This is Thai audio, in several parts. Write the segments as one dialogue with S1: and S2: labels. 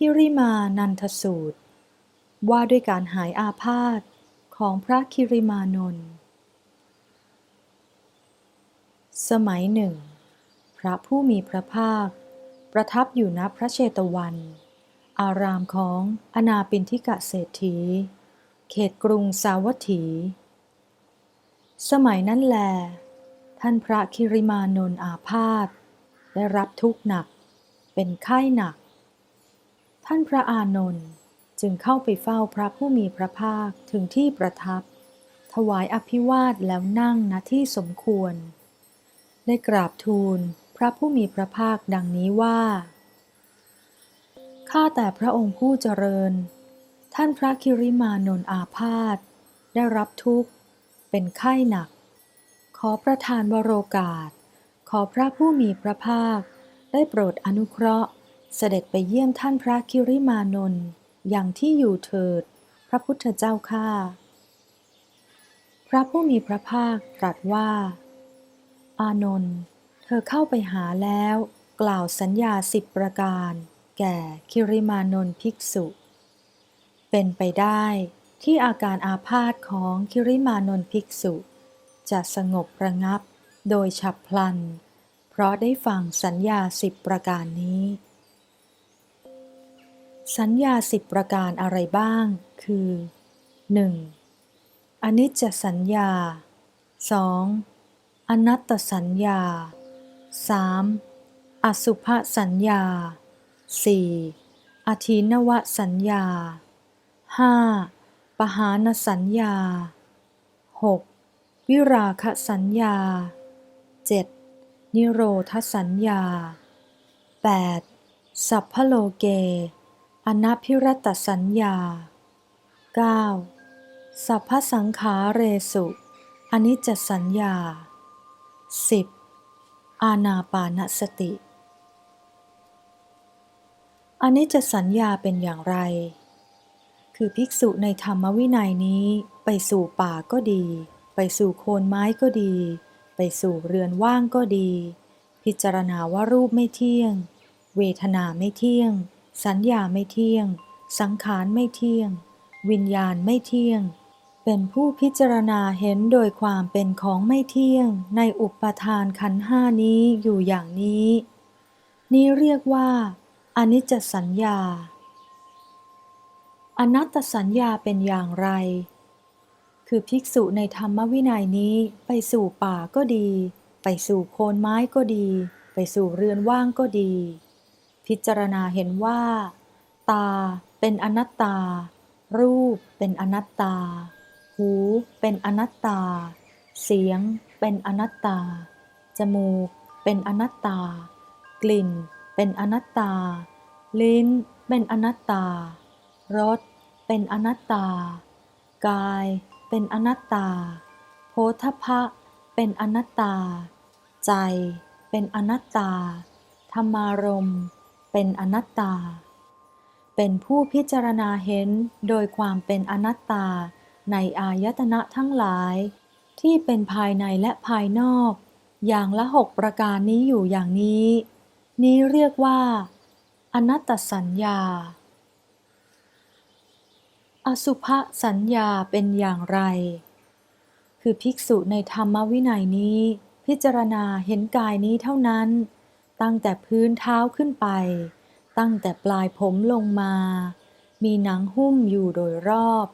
S1: คิริมานันทสูตร ว่าด้วยการหายอาพาธของพระคิริมานนท์สมัยหนึ่ง พระผู้มีพระภาค ประทับอยู่ณพระเชตวัน อารามของอนาปินทิกะเศรษฐี เขตกรุงสาวัตถี สมัยนั้นแล ท่านพระคิริมานนท์อาพาธได้รับทุกข์หนัก เป็นไข้หนัก ท่านพระอานนท์จึงเข้าไปเฝ้าพระผู้มีพระภาคถึงที่ประทับ ถวายอภิวาทแล้วนั่งณที่สมควร ได้กราบทูลพระผู้มีพระภาคดังนี้ว่า ข้าแต่พระองค์ผู้เจริญ ท่านพระคิริมานนอาพาธได้รับทุกข์ เป็นไข้หนัก ขอประทานวโรกาส ขอพระผู้มีพระภาค ได้โปรดอนุเคราะห์ เสด็จไปเยี่ยมท่านพระคิริมานนท์อย่างที่อยู่เถิด พระพุทธเจ้าข้าพระผู้มีพระภาคตรัสว่า อานนท์เธอเข้าไปหาแล้ว กล่าวสัญญาสิบประการ แก่คิริมานนท์ภิกษุ เป็นไปได้ที่อาการอาพาธของคิริมานนท์ภิกษุ จะสงบระงับโดยฉับพลัน เพราะได้ฟังสัญญาสิบประการนี้ สัญญาสิบประการอะไรบ้าง คือ 1. อนิจจสัญญา 2. อนัตตสัญญา 3. อสุภสัญญา 4. อธีนวสัญญา 5. ปหานสัญญา 6. วิราคสัญญา 7. นิโรธสัญญา 8. สัพพโลเก อนัพิรตสัญญา 9. สัพพสังขาเรสุอนิจจสัญญา 10. อานาปานสติอนิจจสัญญาเป็นอย่างไร คือภิกษุในธรรมวินัยนี้ไปสู่ป่าก็ดี ไปสู่โคนไม้ก็ดี ไปสู่เรือนว่างก็ดี พิจารณาว่ารูปไม่เที่ยง เวทนาไม่เที่ยง สัญญาไม่เที่ยง สังขารไม่เที่ยง วิญญาณไม่เที่ยง เป็นผู้พิจารณาเห็นโดยความเป็นของไม่เที่ยง ในอุปทานขันห้านี้อยู่อย่างนี้ นี้เรียกว่าอนิจจสัญญา อนัตตสัญญาเป็นอย่างไร คือภิกษุในธรรมวินัยนี้ไปสู่ป่าก็ดี ไปสู่โคนไม้ก็ดี ไปสู่เรือนว่างก็ดี พิจารณาเห็นว่า ตาเป็นอนัตตา รูปเป็นอนัตตา หูเป็นอนัตตา เสียงเป็นอนัตตา จมูกเป็นอนัตตา กลิ่นเป็นอนัตตา ลิ้นเป็นอนัตตา รสเป็นอนัตตา กายเป็นอนัตตา โพธพะเป็นอนัตตา ใจเป็นอนัตตา ธรรมารมณ์ เป็นอนัตตา เป็นผู้พิจารณาเห็นโดยความเป็นอนัตตาในอายตนะทั้งหลาย ที่เป็นภายในและภายนอก อย่างละหกประการนี้อยู่อย่างนี้ นี้เรียกว่า อนัตตสัญญา อสุภสัญญาเป็นอย่างไร คือภิกษุในธรรมวินัยนี้ พิจารณาเห็นกายนี้เท่านั้น ตั้งแต่พื้นเท้าขึ้นไป ตั้งแต่ปลายผมลงมา มีหนังหุ้มอยู่โดยรอบ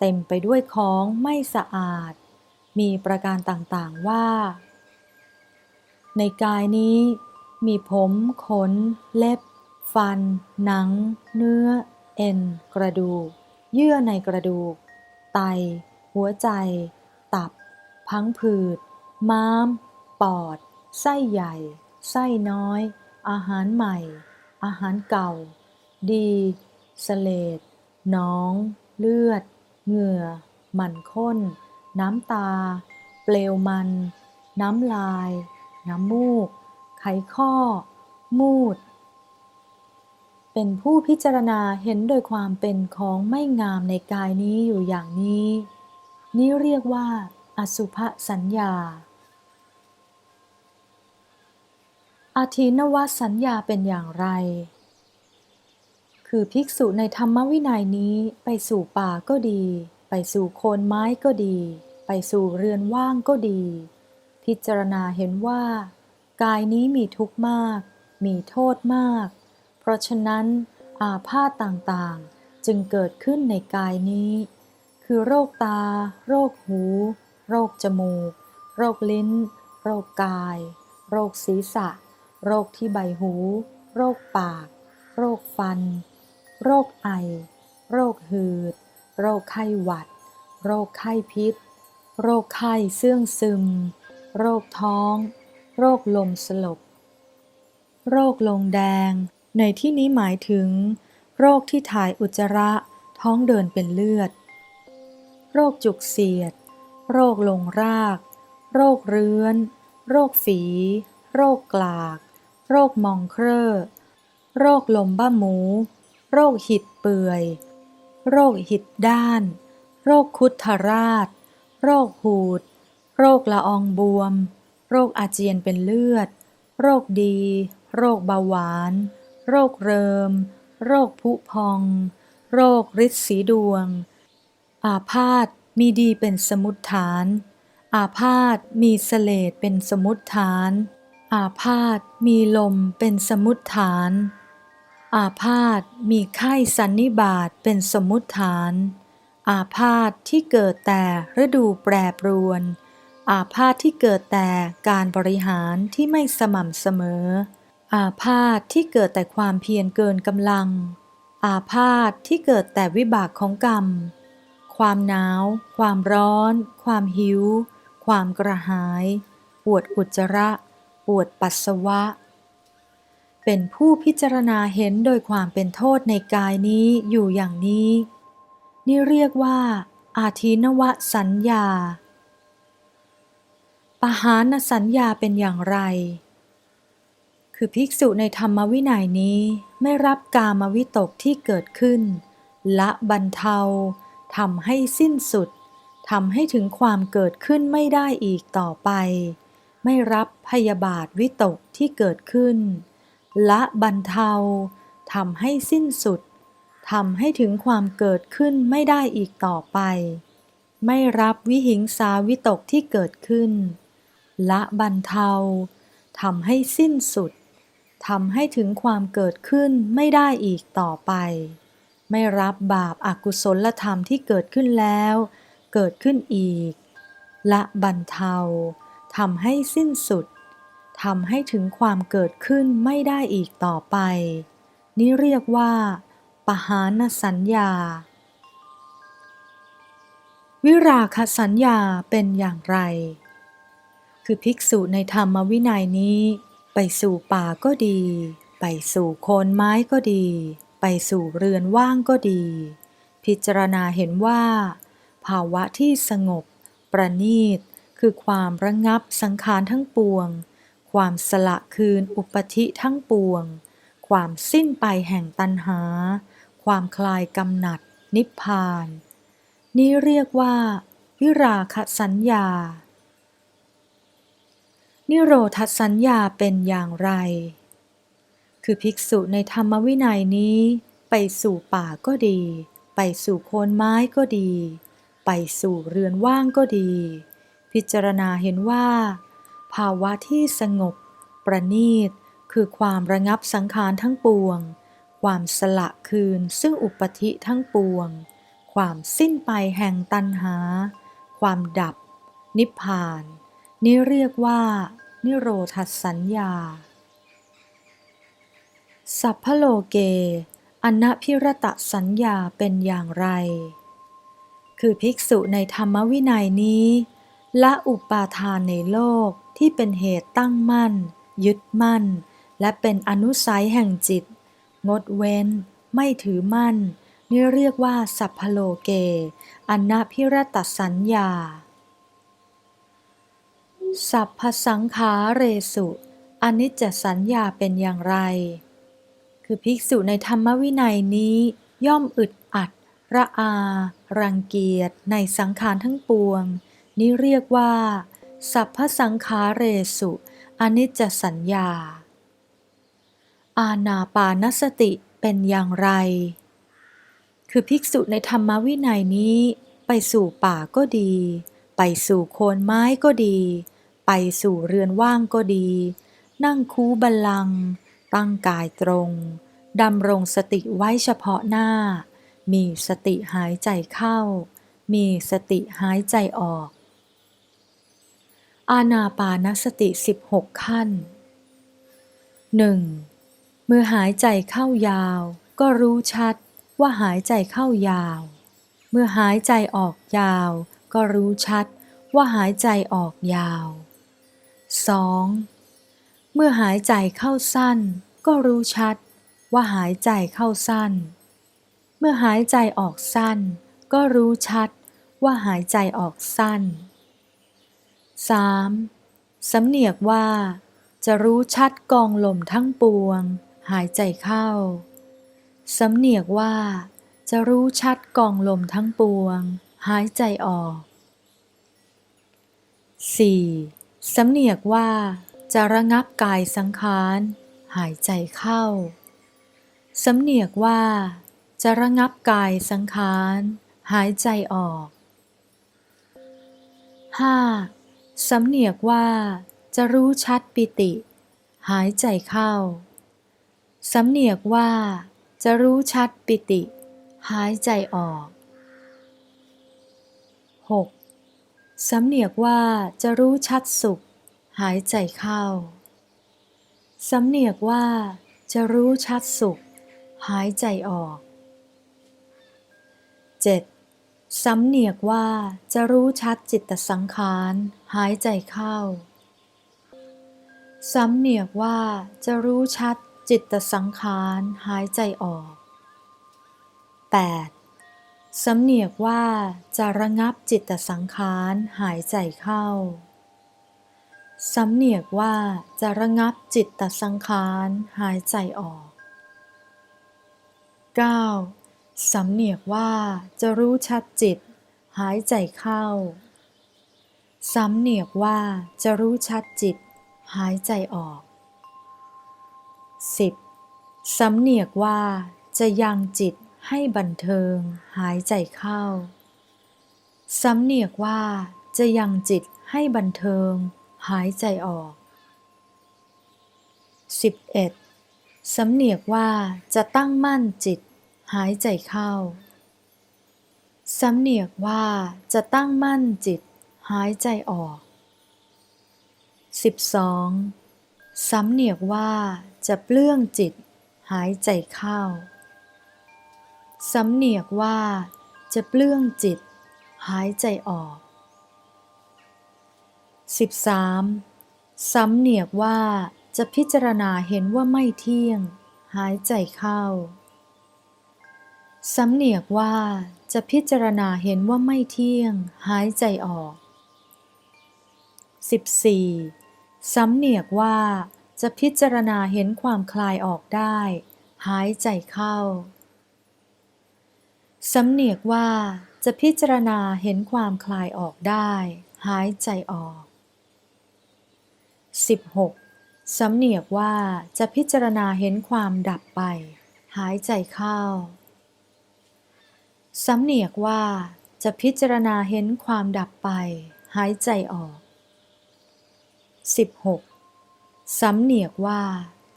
S1: เต็มไปด้วยของไม่สะอาด มีประการต่างๆว่า ในกายนี้มีผมขน เล็บ ฟัน หนัง เนื้อ เอ็น กระดูก เยื่อในกระดูก ไต หัวใจ ตับ พังผืด ม้าม ปอด ไส้ใหญ่ ไส้น้อย อาหารใหม่ อาหารเก่า ดีสเลดหนอง เลือด เหงื่อ มันข้น น้ำตา เปลวมัน น้ำลาย น้ำมูก ไขข้อ มูด เป็นผู้พิจารณาเห็นโดยความเป็นของไม่งามในกายนี้อยู่อย่างนี้ นี้เรียกว่า อสุภสัญญา อาทินวสัญญาเป็นอย่างไร คือภิกษุในธรรมวินัยนี้ไปสู่ป่าก็ดี ไปสู่โคนไม้ก็ดี ไปสู่เรือนว่างก็ดี พิจารณาเห็นว่า กายนี้มีทุกข์มาก มีโทษมาก เพราะฉะนั้นอาพาธต่างๆ จึงเกิดขึ้นในกายนี้ คือโรคตา โรคหู โรคจมูก โรคลิ้น โรคกาย โรคศีรษะ โรคที่ใบหู โรคปาก โรคฟัน โรคไอ โรคหืด โรคไข้หวัด โรคไข้พิษ โรคไข้เสื่องซึม โรคท้อง โรคลมสลบ โรคลงแดง ในที่นี้หมายถึง โรคที่ถ่ายอุจจาระ ท้องเดินเป็นเลือด โรคจุกเสียด โรคลงราก โรคเรื้อน โรคฝีโรคกลาก โรคมองเคร่อโรคลมบ้าหมู โรคหิดเปื่อย โรคหิดด้าน โรคคุดทราช โรคหูด โรคละอองบวม โรคอาเจียนเป็นเลือด โรคดี โรคเบาหวาน โรคเริม โรคผุพอง โรคฤทธิ์สีดวง อาพาธมีดีเป็นสมุดฐาน อาพาธมีเสลดเป็นสมุดฐาน อาพาธมีลมเป็นสมุดฐาน อาพาธมีไข้สันนิบาตเป็นสมมุติฐาน อาพาธที่เกิดแต่ฤดูแปรปรวน อาพาธที่เกิดแต่การบริหารที่ไม่สม่ำเสมอ อาพาธที่เกิดแต่ความเพียรเกินกำลัง อาพาธที่เกิดแต่วิบากของกรรม ความหนาว ความร้อน ความหิว ความกระหาย ปวดอุจจาระ ปวดปัสสาวะ เป็นผู้พิจารณาเห็นโดยความเป็นโทษในกายนี้อยู่อย่างนี้ นี่เรียกว่า อาทินวสัญญา ปหานสัญญาเป็นอย่างไร คือภิกษุในธรรมวินัยนี้ไม่รับกามวิตกที่เกิดขึ้น ละบรรเทาทำให้สิ้นสุดทำให้ถึงความเกิดขึ้นไม่ได้อีกต่อไป ไม่รับพยาบาทวิตกที่เกิดขึ้น ละบรรเทาทำให้สิ้นสุดทำให้ถึงความเกิดขึ้นไม่ได้อีกต่อไป ไม่รับวิหิงสาวิตกที่เกิดขึ้น ละบรรเทาทำให้สิ้นสุดทำให้ถึงความเกิดขึ้นไม่ได้อีกต่อไป ไม่รับบาปอากุศลธรรมที่เกิดขึ้นแล้ว เกิดขึ้นอีก ละบรรเทา ทำให้สิ้นสุดทำให้ถึงความเกิดขึ้นไม่ได้อีกต่อไป นี่เรียกว่า ปหานสัญญา วิราคสัญญาเป็นอย่างไร คือภิกษุในธรรมวินัยนี้ ไปสู่ป่าก็ดี ไปสู่โคนไม้ก็ดี ไปสู่เรือนว่างก็ดี พิจารณาเห็นว่า ภาวะที่สงบ ประณีต คือความระงับสังขารทั้งปวง ความสละคืนอุปธิทั้งปวง ความสิ้นไปแห่งตัณหา ความคลายกำหนัด นิพพาน นี้เรียกว่า วิราคสัญญา นิโรธสัญญาเป็นอย่างไร คือภิกษุในธรรมวินัยนี้ ไปสู่ป่าก็ดี ไปสู่โคนไม้ก็ดี ไปสู่เรือนว่างก็ดี พิจารณาเห็นว่า ภาวะที่สงบ ประณีต คือความระงับสังขารทั้งปวง ความสละคืนซึ่งอุปธิทั้งปวง ความสิ้นไปแห่งตัณหา ความดับ นิพพาน นี่เรียกว่า นิโรธสัญญา สัพพโลเกอนัพิรตสัญญาเป็นอย่างไร คือภิกษุในธรรมวินัยนี้ ละอุปาทานในโลกที่เป็นเหตุตั้งมั่น ยึดมั่น และเป็นอนุสัยแห่งจิต งดเว้น ไม่ถือมั่น นี่เรียกว่า สัพพโลเก อนัพิรตสัญญา สัพพสังขาเรสุอนิจจสัญญาเป็นอย่างไร คือภิกษุในธรรมวินัยนี้ย่อมอึดอัด ระอา รังเกียจในสังขารทั้งปวง นี้เรียกว่า สัพพสังขาเรสุอนิจจสัญญา อาณาปานสติเป็นอย่างไร คือภิกษุในธรรมวินัยนี้ ไปสู่ป่าก็ดี ไปสู่โคนไม้ก็ดี ไปสู่เรือนว่างก็ดี นั่งคูบัลลัง ตั้งกายตรงดำรงสติไว้เฉพาะหน้า มีสติหายใจเข้า มีสติหายใจออก อานาปานสติ 16 ขั้น 1. เมื่อหายใจเข้ายาว ก็รู้ชัดว่าหายใจเข้ายาว เมื่อหายใจออกยาว ก็รู้ชัดว่าหายใจออกยาว 2. เมื่อหายใจเข้าสั้น ก็รู้ชัดว่าหายใจเข้าสั้น เมื่อหายใจออกสั้น ก็รู้ชัดว่าหายใจออกสั้น 3. สำเนียกว่า จะรู้ชัดกองลมทั้งปวง หายใจเข้า สำเนียกว่า จะรู้ชัดกองลมทั้งปวง หายใจออก 4. สำเนียกว่า จะระงับกายสังขารหายใจเข้า สำเนียกว่า จะระงับกายสังขารหายใจออก 5. สำเนียกว่า จะรู้ชัดปิติ หายใจเข้า สำเนียกว่า จะรู้ชัดปิติ หายใจออก 6. สำเนียกว่าจะรู้ชัดสุข หายใจเข้า สำเนียกว่า จะรู้ชัดสุข หายใจออก 7. สำเนียกว่าจะรู้ชัดจิตตสังขารหายใจเข้า สำเนียกว่าจะรู้ชัดจิตตสังขารหายใจออก 8. สำเนียกว่าจะระงับจิตตสังขารหายใจเข้า สำเนียกว่าจะระงับจิตตสังขารหายใจออก 9. สำเนียกว่าจะรู้ชัดจิต หายใจเข้า สำเนียกว่าจะรู้ชัดจิต หายใจออก 10. สำเนียกว่าจะยังจิตให้บันเทิง หายใจเข้า สำเนียกว่าจะยังจิตให้บันเทิง หายใจออก 11. สำเนียกว่าจะตั้งมั่นจิต หายใจเข้า สำเนียกว่าจะตั้งมั่นจิตหายใจออก 12. สำเนียกว่าจะเปลื้องจิตหายใจเข้า สำเนียกว่าจะเปลื้องจิตหายใจออก 13. สำเนียกว่าจะพิจารณาเห็นว่าไม่เที่ยง หายใจเข้า สำเนียกว่าจะพิจารณาเห็นว่าไม่เที่ยง หายใจออก 14. สำเนียกว่าจะพิจารณาเห็นความคลายออกได้ หายใจเข้า สำเนียกว่าจะพิจารณาเห็นความคลายออกได้ หายใจออก 16. สำเนียกว่าจะพิจารณาเห็นความดับไป หายใจเข้า สำเนียกว่าจะพิจารณาเห็นความดับไป หายใจออก 16. สำเนียกว่า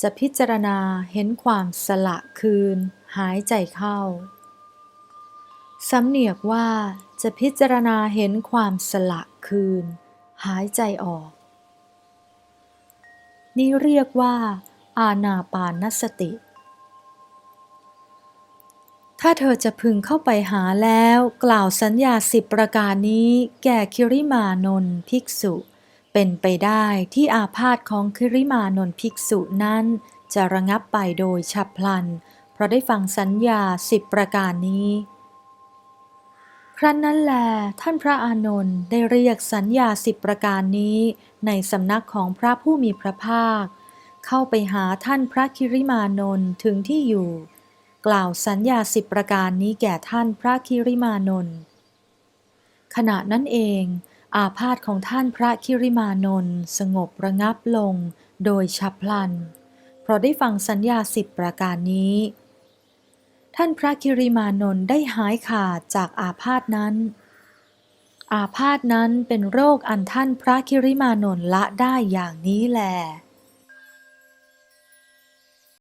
S1: จะพิจารณาเห็นความสละคืน หายใจเข้า สำเนียกว่าจะพิจารณาเห็นความสละคืน หายใจออก นี่เรียกว่า อาณาปานสติ ถ้าเธอจะพึงเข้าไปหาแล้ว กล่าวสัญญาสิบประการนี้ แก่คิริมานนภิกษุ เป็นไปได้ที่อาพาธของคิริมานนภิกษุนั้น จะระงับไปโดยฉับพลัน เพราะได้ฟังสัญญาสิบประการนี้ ครั้นนั้นแล ท่านพระอานนท์ได้เรียกสัญญาสิบประการนี้ ในสำนักของพระผู้มีพระภาค เข้าไปหาท่านพระคิริมานนท์ถึงที่อยู่ กล่าวสัญญาสิบประการนี้แก่ท่านพระคิริมานนท์ขณะนั้นเอง อาพาธของท่านพระคิริมานนท์สงบระงับลงโดยฉับพลัน เพราะได้ฟังสัญญาสิบประการนี้ ท่านพระคิริมานนท์ได้หายขาดจากอาพาธนั้น อาพาธนั้นเป็นโรคอันท่านพระคิริมานนท์ละได้อย่างนี้แล